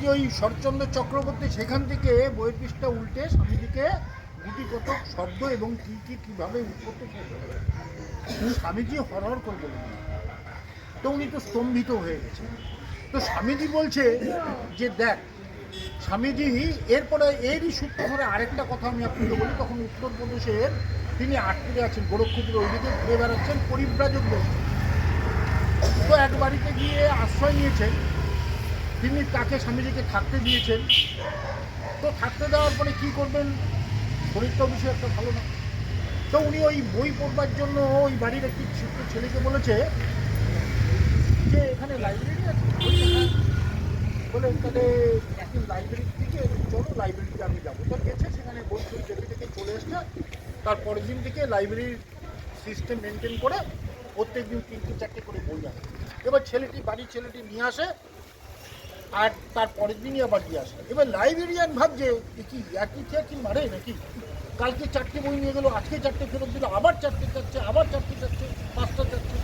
যে ওই শরৎচন্দ্র চক্রবর্তী সেখান থেকে বইয়ের পৃষ্ঠা উল্টে স্বামীজিকে গুটি কতক শব্দ এবং কী কী, কীভাবে উৎপত্তি স্বামীজি হরহর করে বললেন। তো উনি তো স্তম্ভিত হয়ে গেছে তো স্বামীজি বলছে যে, দেখ, স্বামীজি, এরপরে এরই সূত্র ধরে আরেকটা কথা আমি আপনাকে বলি। তখন উত্তরপ্রদেশের তিনি আটকে আছেন গোরক্ষপুরে ওইদিকে ঘুরে বেড়াচ্ছেন, পরিব্রাজক বসে তো এক বাড়িতে গিয়ে আশ্রয় নিয়েছেন। তিনি তাকে স্বামীজিকে থাকতে দিয়েছেন। তো থাকতে দেওয়ার পরে কি করবেন? শরীরটা বিষয় একটা ভালো না তো উনি ওই বই পড়বার জন্য ওই বাড়ির একটি ছোট্ট ছেলেকে বলেছে যে, এখানে লাইব্রেরি আছে "হ্যাঁ।" বলে, তাহলে একদিন লাইব্রেরি থেকে চলো লাইব্রেরিতে আমি যাব। তো গেছে, সেখানে বই টই দেখে দেখে চলে এসছে। তার পরের দিন থেকে লাইব্রেরির সিস্টেম মেনটেন করে প্রত্যেক দিন তিনটে, চারটে করে বই আনে। এবার ছেলেটি, বাড়ির ছেলেটি নিয়ে আসে। আর তার পরের দিনই আবার দিয়ে আসে এবার লাইব্রেরিয়ান ভাবছে, এ কি, একই কি মারে নাকি? কালকে চারটে বই নিয়ে গেলো, আজকে চারটে ফেরত দিল, আবার চারটে চাচ্ছে, আবার চারটে চাচ্ছে, পাঁচটা চাচ্ছে।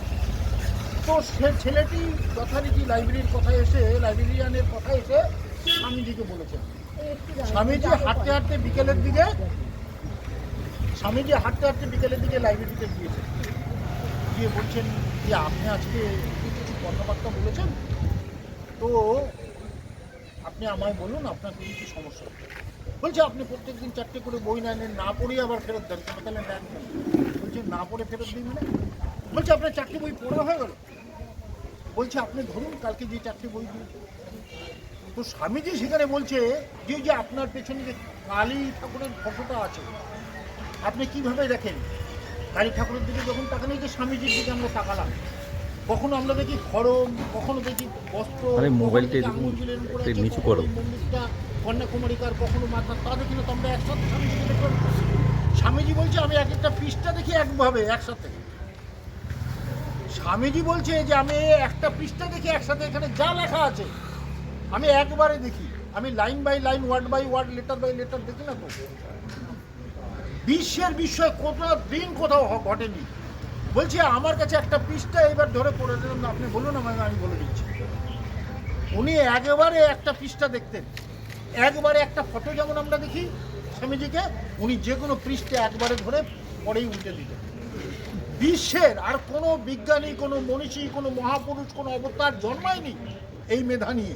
তো সে ছেলেটি যথারীতি লাইব্রেরির কথায় এসে, লাইব্রেরিয়ানের কথায় এসে স্বামীজিকে বলেছেন স্বামীজি হাঁটতে হাঁটতে বিকেলের দিকে, স্বামীজি হাঁটতে হাঁটতে বিকেলের দিকে লাইব্রেরিতে গিয়েছেন গিয়ে বলছেন যে আপনি আজকে কিছু কথাবার্তা বলেছেন? তো আপনি আমায় বলুন আপনার কি কি সমস্যা? বলছে, আপনি প্রত্যেক দিন চারটে করে বই না নেন না পড়েই আবার ফেরত দেন, কেন তাহলে নেন বলছে, না পড়ে ফেরত দিন মানে বলছে, আপনার চারটে বই পড়া হয়ে গেল? বলছে, আপনি ধরুন, কালকে যে চারটে বই দিয়েছেন তো স্বামীজি সেখানে বলছে, যে যে আপনার পেছনে যে কালী ঠাকুরের ফটোটা আছে, আপনি কীভাবে দেখেন? কালী ঠাকুরের দিকে যখন এই যে স্বামীজির দিকে আমরা তাকালাম। কখনো আমরা দেখি খড়ম কখনো দেখি বস্ত্র আরে মোবাইলটা এরকম নিচু করো। কন্যাকুমারিকার কখনো মাথা তা দেখি না তো আমরা একসাথে স্বামীজিকে স্বামীজি বলছে আমি এক একটা পৃষ্ঠা দেখি একভাবে একসাথে। স্বামীজি বলছে যে আমি একটা পৃষ্ঠা দেখি একসাথে এখানে যা লেখা আছে আমি একবারে দেখি। আমি line by line word by word letter by letter দেখি না তো? বিশ্বের বিষয়ে কোথাও দিন কোথাও ঘটেনি। বলছে, আমার কাছে একটা পৃষ্ঠা এবার ধরে পড়ে দিলাম আপনি বলুন আমাকে আমি বলে দিচ্ছি। উনি একেবারে একটা পৃষ্ঠা দেখতেন। একবারে একটা ফটো যেমন আমরা দেখি স্বামীজিকে, উনি যে কোনো পৃষ্ঠে একবারে ধরে পরেই উল্টে দিতেন। বিশ্বের আর কোনো বিজ্ঞানী, কোনো মনীষী, কোনো মহাপুরুষ, কোনো অবতার জন্মায়নি এই মেধা নিয়ে।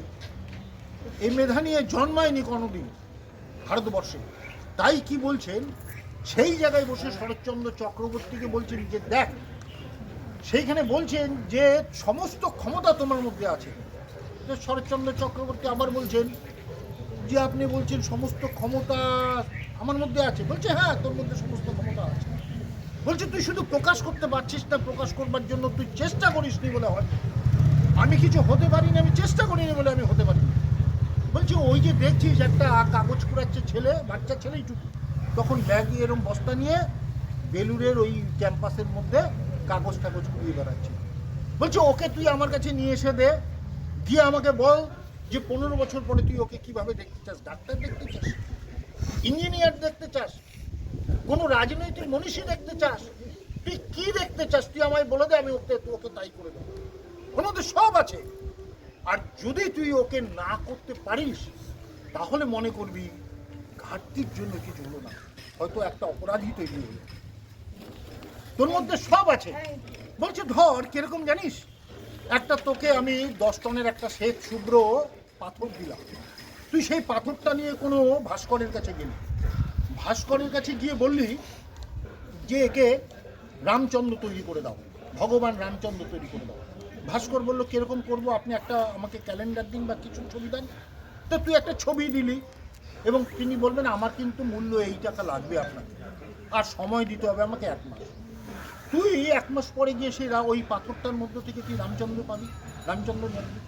এই মেধা নিয়ে জন্মায়নি কোনোদিন ভারতবর্ষে। তাই কি বলছেন সেই জায়গায় বসে শরৎচন্দ্র চক্রবর্তীকে বলছেন যে, দেখ, সেইখানে বলছেন যে, সমস্ত ক্ষমতা তোমার মধ্যে আছে। তো শরৎচন্দ্র চক্রবর্তী আবার বলছেন যে, আপনি বলছেন সমস্ত ক্ষমতা আমার মধ্যে আছে। বলছে হ্যাঁ তোর মধ্যে সমস্ত ক্ষমতা আছে। বলছে, তুই শুধু প্রকাশ করতে পারছিস না, প্রকাশ করবার জন্য তুই চেষ্টা করিস নি বলে হয়। আমি কিছু হতে পারি পারিনি, আমি চেষ্টা করিনি বলে আমি হতে পারি বলছে, ওই যে দেখছিস একটা কাগজ কুড়াচ্ছে ছেলে, বাচ্চা ছেলেইটুকু তখন ব্যাগ এরম বস্তা নিয়ে বেলুরের ওই ক্যাম্পাসের মধ্যে কাগজ টাগজ কুড়িয়ে বেড়াচ্ছে। বলছে, ওকে তুই আমার কাছে নিয়ে এসে দে। দিয়ে আমাকে বল যে পনেরো বছর পরে তুই ওকে কীভাবে দেখতে চাস? ডাক্তার দেখতে চাস? ইঞ্জিনিয়ার দেখতে চাস? কোনো রাজনৈতিক মনীষী দেখতে চাস? তুই কি দেখতে চাস? তুই আমায় বলে দে, আমি ওকে ওকে তাই করে দেবো। ওর মধ্যে সব আছে। আর যদি তুই ওকে না করতে পারিস, তাহলে মনে করবি ঘাটতির জন্য কিছু হলো না। হয়তো একটা অপরাধী তৈরি হলো। তোর মধ্যে সব আছে। বলছে, ধর, কীরকম জানিস? একটা তোকে আমি দশ টনের একটা শ্বেত শুভ্র পাথর দিলাম। তুই সেই পাথরটা নিয়ে কোনো ভাস্করের কাছে গেলি। ভাস্করের কাছে গিয়ে বললি যে একে রামচন্দ্র তৈরি করে দাও। ভগবান রামচন্দ্র তৈরি করে দাও। ভাস্কর বলল, কীরকম করব? আপনি একটা আমাকে ক্যালেন্ডার দিন বা কিছু ছবি দেন? তো তুই একটা ছবি দিলি। এবং তিনি বলবেন, আমার কিন্তু মূল্য এই টাকা লাগবে আপনাকে। আর সময় দিতে হবে আমাকে এক মাস। তুই এক মাস পরে গিয়ে সেই ওই পাথরটার মধ্য থেকে তুই রামচন্দ্র পাবি, রামচন্দ্র জানবি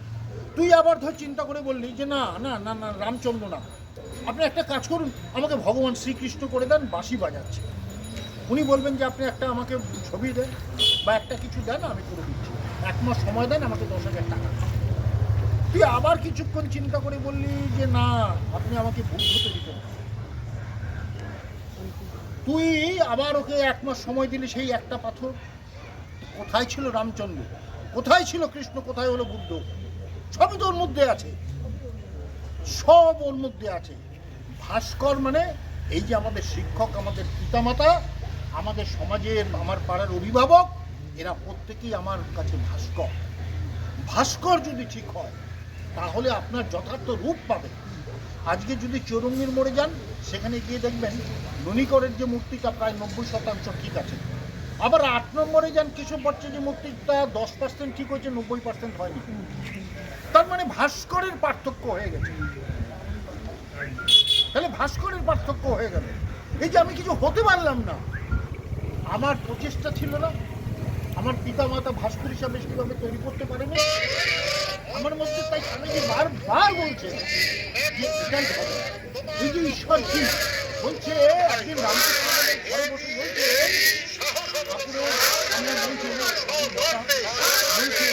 তুই আবার ধর চিন্তা করে বললি যে, না না না না, রামচন্দ্র না। আপনি একটা কাজ করুন, আমাকে ভগবান শ্রীকৃষ্ণ করে দেন, বাঁশি বাজাচ্ছে। উনি বলবেন যে, আপনি একটা আমাকে ছবি দেন বা একটা কিছু দেন, আমি করে দিচ্ছি। এক মাস সময় দেন, আমাকে দশ হাজার টাকা তুই আবার কিছুক্ষণ চিন্তা করে বললি যে না, আপনি আমাকে বুদ্ধ তৈরি করুন তুই আবার ওকে এক মাস সময় দিলি সেই একটা পাথর। কোথায় ছিল রামচন্দ্র? কোথায় ছিল কৃষ্ণ? কোথায় হলো বুদ্ধ? সবই তোর মধ্যে আছে। সব ওর মধ্যে আছে। ভাস্কর মানে এই যে আমাদের শিক্ষক, আমাদের পিতামাতা, আমাদের সমাজের, আমার পাড়ার অভিভাবক, এরা প্রত্যেকেই আমার কাছে ভাস্কর। ভাস্কর যদি ঠিক হয় তাহলে আপনার যথার্থ রূপ পাবে। আজকে যদি চৌরঙ্গির মোড়ে যান, সেখানে গিয়ে দেখবেন ননিকরের যে মূর্তিটা প্রায় নব্বই শতাংশ ঠিক আছে। আবার আট নম্বরে যান কেশব যে মূর্তিটা, দশ পার্সেন্ট ঠিক হয়েছে, নব্বই পার্সেন্ট হয়নি। তার মানে ভাস্করের পার্থক্য হয়ে গেছে। তাহলে ভাস্করের পার্থক্য হয়ে গেল। এই যে আমি কিছু হতে পারলাম না। আমার প্রচেষ্টা ছিল না। আমার পিতা মাতা ভাস্কর হিসাবে সেভাবে তৈরি করতে পারেনি। আমার মধ্যে তাই স্বামীজি বারবার বলছে একদিন রামকৃষ্ণ বলছে বলছে